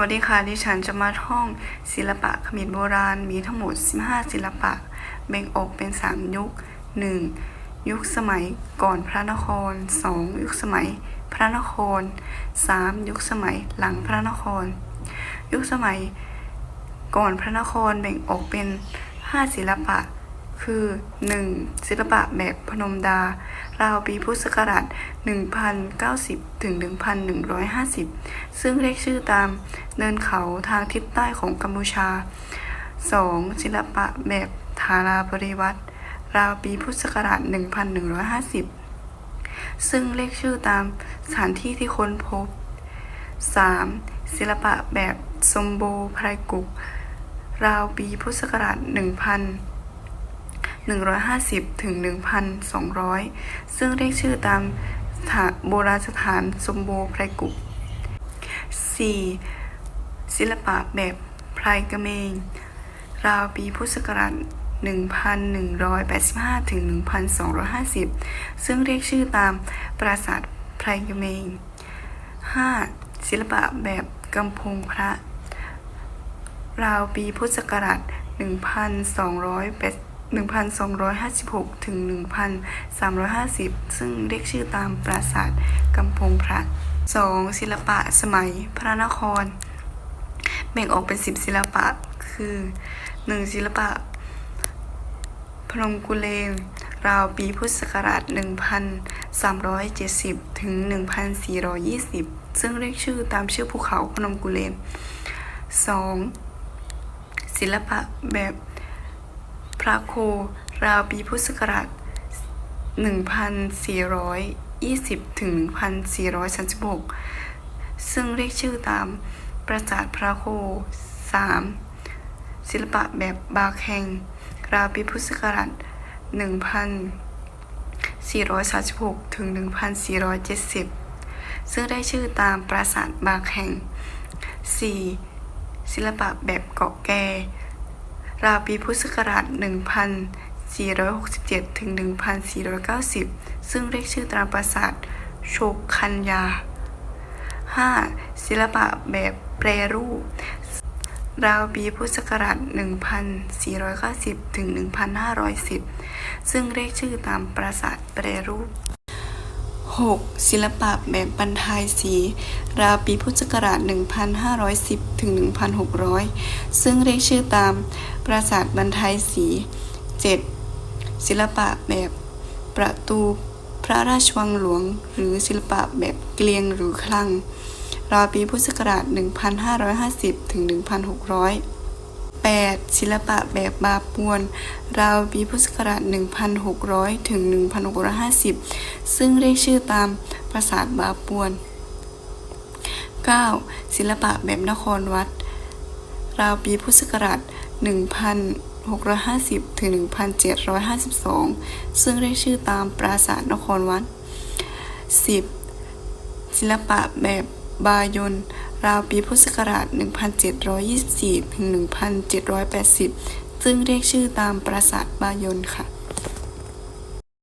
วัสดีค่ะ ดิฉันจะมาท่องศิลปะเขมรโบราณ มีทั้งหมด 15 ศิลปะ แบ่งออกเป็น 3 ยุค 1. ยุคสมัยก่อนพระนคร 2. ยุคสมัยพระนคร 3. ยุคสมัยหลังพระนคร ยุคสมัยก่อนพระนครแบ่งออกเป็น 5 ศิลปะ คือ 1. ศิลปะแบบพนมดา ราวปีพุทธศักราช 1090 ถึง 1150 ซึ่งเรียกชื่อตามเนินเขาทางทิศใต้ของกัมพูชา 2. ศิลปะแบบทาราบริวัตรราวปีพุทธศักราช 1150 ซึ่งเรียกชื่อตามสถานที่ที่ค้นพบ 3. ศิลปะแบบสมโบไพรกุก ราวปีพุทธศักราช 1000 150 ถึง 1,200 ซึ่งเรียกชื่อตามโบราณสถานสมโบไพรกุ 4. ศิลปะแบบไพรกระเมง ราวปีพุทธศักราช1,185 ถึง 1,250 ซึ่งเรียกชื่อตามปราสาทไพรกระเมง 5. ศิลปะแบบกำพงพระ ราวปีพุทธศักราช 1256 ถึง 1350 ซึ่งเรียกชื่อตามปราสาทกำพงพระ 2. ศิลปะสมัยพระนคร แบ่งออกเป็น 10 ศิลปะ คือ 1. ศิลปะ พนมกุเลน ราวปีพุทธศักราช 1370 ถึง 1420 ซึ่งเรียกชื่อตามชื่อภูเขาพนมกุเลน 2. ศิลปะแบบ พระโค ราวปีพุทธศักราช 1420 ถึง 1436 ซึ่งเรียกชื่อตามปราสาทพระโค 3. ศิลปะแบบบาแคง ราวปีพุทธศักราช 1436 ถึง 1470 ซึ่งได้ชื่อตามปราสาทบาแคง 4. ศิลปะแบบเกาะแก ราวปีพุทธศักราช 1467 ถึง 1490 ซึ่งเรียกชื่อตามปราสาทโชกคัญญา 5. ศิลปะแบบแปรรูป ราวปีพุทธศักราช 1490 ถึง 1510 ซึ่งเรียกชื่อตามปราสาทแปรรูป 6. ศิลปะแบบบรรทายสี ราวปีพุทธศักราช 1510 ถึง 1600 ซึ่งเรียกชื่อตามปราสาทบรรทายสี 7. ศิลปะแบบประตูพระราชวังหลวง หรือศิลปะแบบเกลียงหรือคลังราวปีพุทธศักราช 1550 ถึง 1600 8. ศิลปะแบบบาปวน ราวปีพุทธศักราช 1600 ถึง 1650 ซึ่งเรียกชื่อตามปราสาทบาปวน 9. ศิลปะแบบนครวัด ราวปีพุทธศักราช 1650 ถึง 1752 ซึ่งเรียกชื่อตามปราสาทนครวัด 10. ศิลปะแบบบายน ราวปีพุทธศักราช 1724 ถึง 1780 ซึ่งเรียกชื่อตามปราสาทบายนค่ะ